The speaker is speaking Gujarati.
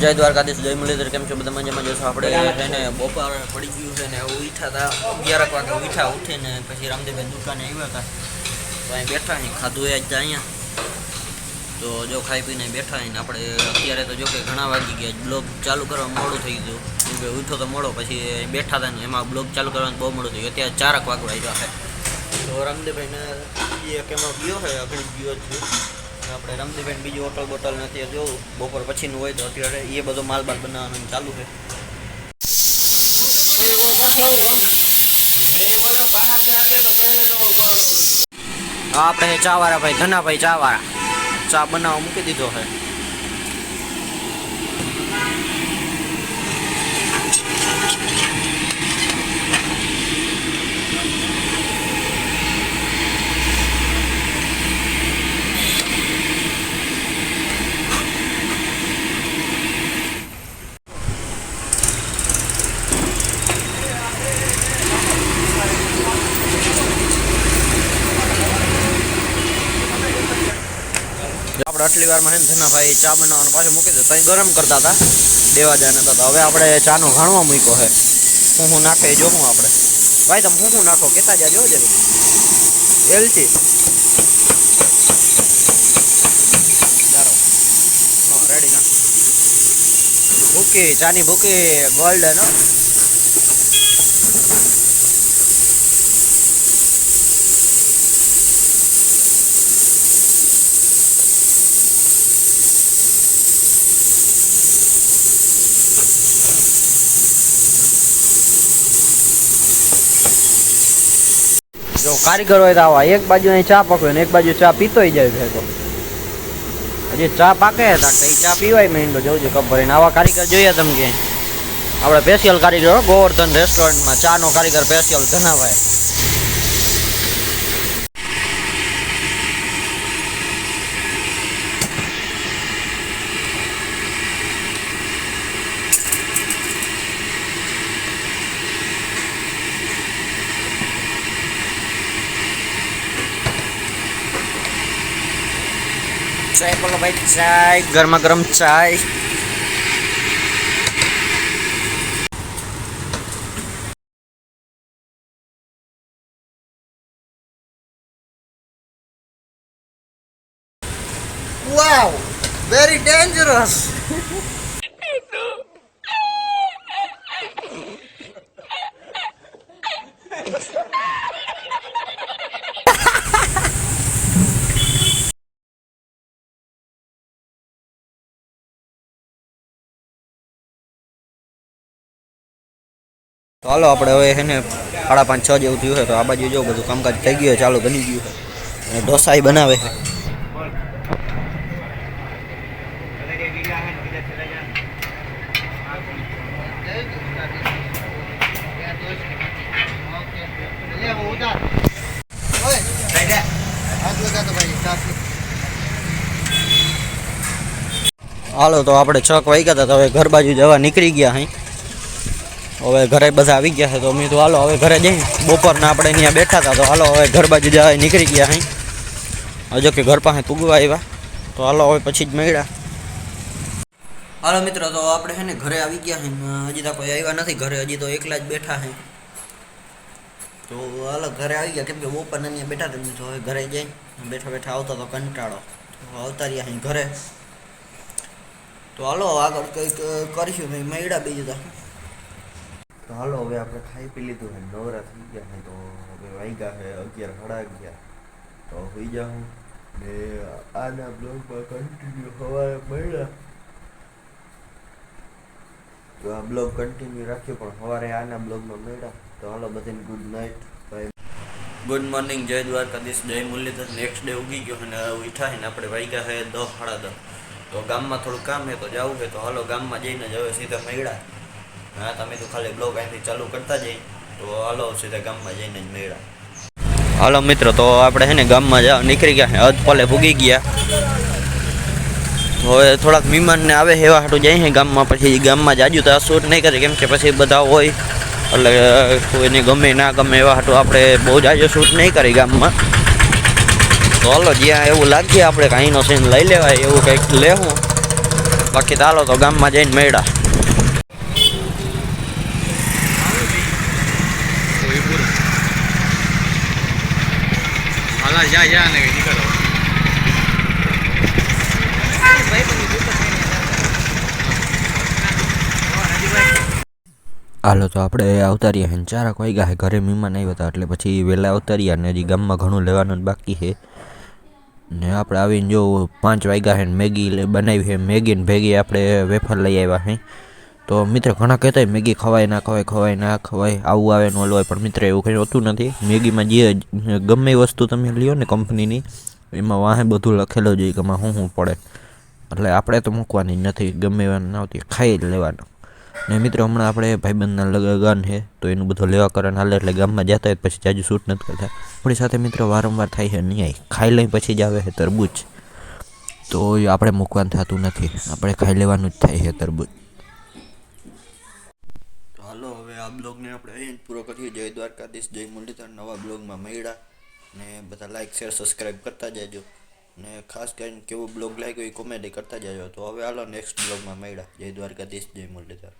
જય દ્વારકાધીશ, જય મુરલીધર, કેમ છો? બધા મજામાં જશો આપણે છે ને બપોર પડી ગયું છે ને ઉઠ્યા હતા. અગિયારક વાગે ઉઠ્યા ઉઠીને પછી રામદેવભાઈ દુકાને આવ્યા હતા. તો અહીં બેઠા અહીં ખાધું એ જ અહીંયા. તો જો ખાઈ પીને બેઠા અહીં આપણે અત્યારે તો જો કે ઘણા વાગી ગયા, બ્લોગ ચાલુ કરવા મોડું થઈ ગયું. કેમ કે ઉઠો તો મોડો, પછી બેઠા હતા ને એમાં બ્લોગ ચાલુ કરવાનું બહુ મોડું થઈ ગયું. અત્યારે ચારક વાગવા આવ્યા છે. તો રામદેવભાઈને એક એમાં ગયો છે આગળ ગયો છે. આપણે રામદેવભાઈને બીજી હોટલ બોટલ નથી જોવું બપોર પછીનું હોય તો અત્યારે એ બધો માલ બાલ બનાવવાનું ચાલુ છે. આપણે ચાવાળા ભાઈ ધનાભાઈ ચા વાળા ચા બનાવવા મૂકી દીધો છે. આપણે આટલી વારમાં છે ને ધનાભાઈ ચા બનાવવાનું પાછું મૂકી દો. ત્યાં ગરમ કરતા હતા. દેવા હતા તો. હવે આપણે ચાનો ઘાણવા મૂક્યો છે હું હું નાખે એ જોવું આપણે. ભાઈ, તમે હું હું નાખો? કેતા જા જો જરી એલચી. રેડી ના ભૂકી, ચાની ભૂકી ગોલ્ડન કારીગર હોય તો આવા. એક બાજુ અહીં ચા પકવે એક બાજુ ચા પીતો જાય ભેગો હજી ચા પાકે હતા તો એ ચા પીવાય માંડો જવું છે. કપ ભરીને આવા કારીગર જોઈએ તમે કે. આપણે સ્પેશિયલ કારીગર ગોવર્ધન રેસ્ટોરન્ટમાં ચાનો કારીગર special Dhanabhai chai pala bhai chai. Garma garam chai. Wow very dangerous. તો હાલો આપણે હવે છે ને સાડા પાંચ છ જેવું થયું છે તો આ બાજુ જો બધું કામકાજ થઈ ગયું છે ચાલુ બની ગયું છે અને ઢોસાઈ બનાવે છે હાલો તો આપણે છક વાગ્યા હતા તો હવે ઘર બાજુ જવા નીકળી ગયા અહીં હવે ઘરે બધા આવી ગયા છે તો અમે તો હાલો હવે ઘરે જઈ બપોરના આપણે અહીંયા બેઠા હતા તો હાલો હવે ઘર બાજુ જવા નીકળી ગયા અહીં હજુ કે ઘર પાસે પૂગવા આવ્યા તો હાલો હવે પછી જ મળ્યા હાલો મિત્રો તો આપણે છે ને ઘરે આવી ગયા છે ને હજી તો કોઈ આવ્યા નથી ઘરે હજી તો એકલા જ બેઠા છે તો હાલો ઘરે આવી ગયા કેમ કે બપોરના અહીંયા બેઠા હતા તો હવે ઘરે જઈ બેઠા બેઠા આવતા તો કંટાળો તો આવતા રહ્યા અહીં ઘરે તો હાલો આગળ કંઈક કરીશું નહીં મળ્યા બીજું તો તો હાલો હવે આપણે ખાઈ પી લીધું છે નવરા થઈ ગયા છે તો હવે વાગ્યા છે અગિયાર સાડા અગિયાર તો હોઈ જાઉં ને આના બ્લોગમાં કન્ટિન્યુ સવારે મળ્યા તો આ બ્લોગ કન્ટિન્યુ રાખ્યો પણ સવારે આના બ્લોગમાં મળ્યા તો હાલો બધાને good night bye good morning જય દ્વારકાધીશ જય મુરલીધર નેક્સ્ટ ડે ઉગી ગયો અને ઉઠા ને આપણે વાગ્યા છે દસ સાડા દસ તો ગામમાં થોડું કામ છે તો જવું છે તો હાલો ગામમાં જઈને જ હવે સીધા મળ્યા હા તમે તો ખાલી બ્લોગ અહીંથી ચાલુ કરતા જઈ તો હાલો સીધા ગામમાં જઈને જ મેળા હાલો મિત્રો તો આપણે છે ને ગામમાં જા નીકળી ગયા છે અધપલે ભૂગી ગયા હવે થોડાક મહેમાનને આવે એવા હાટું જાય છે ગામમાં પછી ગામમાં જાજુ તો આ શૂટ નહીં કરે કેમ કે પછી બધા હોય એટલે કોઈને ગમે ના ગમે એવા હાટું આપણે બહુ જાજો શૂટ નહીં કરી ગામમાં તો હાલો જ્યાં એવું લાગીએ આપણે કાંઈનો સીન લઈ લેવાય એવું કંઈક લેવું બાકી તો હાલો તો ગામમાં જઈને મેળા હાલા જા જા, ને નીકળો હાલો, તો આપણે અવતારીએ હે ચારક વાગ્યા હે, ઘરે મહેમાન આવ્યા હતા, એટલે પછી વહેલા અવતાર્યા ને હજી ગામમાં ઘણું લેવાનું બાકી છે. ને આપણે આવીને જો પાંચ વાગ્યા હે મેગી બનાવી છે મેગી ને ભેગી આપણે વેફર લઈ આવ્યા હે. તો મિત્ર ઘણા કહેતા હોય, મેગી ખવાય ના ખવાય ખવાય ના ખવાય, આવું આવે ન હોય પણ મિત્ર એવું કંઈ હોતું નથી. મેગીમાં જે ગમે વસ્તુ તમે લ્યો ને કંપનીની, એમાં વાહે બધું લખેલું જ હોય કે એમાં શું શું પડે. એટલે આપણે તો મૂકવાની નથી, ગમે એવા ના આવતી, ખાઈ જ લેવાનું. ને મિત્રો હમણાં આપણે ભાઈબંધના લગન છે, તો એનું બધું લેવા કરવાનું હાલે, એટલે ગામમાં જતા હોય, પછી જાજુ શૂટ નથી કરતા. આપણી સાથે મિત્રો વારંવાર થાય છે નહીં ખાઈ લઈ પછી જ આવે છે, તરબૂચ. તો આપણે મૂકવાનું થતું નથી. આપણે ખાઈ લેવાનું જ થાય છે, તરબૂચ. બ્લોગને આપણે અહીં પૂરો કરીએ. જય દ્વારકાધીશ, જય મુરલીધર. નવા બ્લોગમાં મળ્યા. ને બધા લાઇક શેર સબસ્ક્રાઈબ કરતા જજો. ને ખાસ કરીને કેવો બ્લોગ લાગ્યો એ કોમેડી કરતા જજો. તો હવે હાલો નેક્સ્ટ બ્લોગમાં મળ્યા. જય દ્વારકાધીશ, જય મુરલીધર.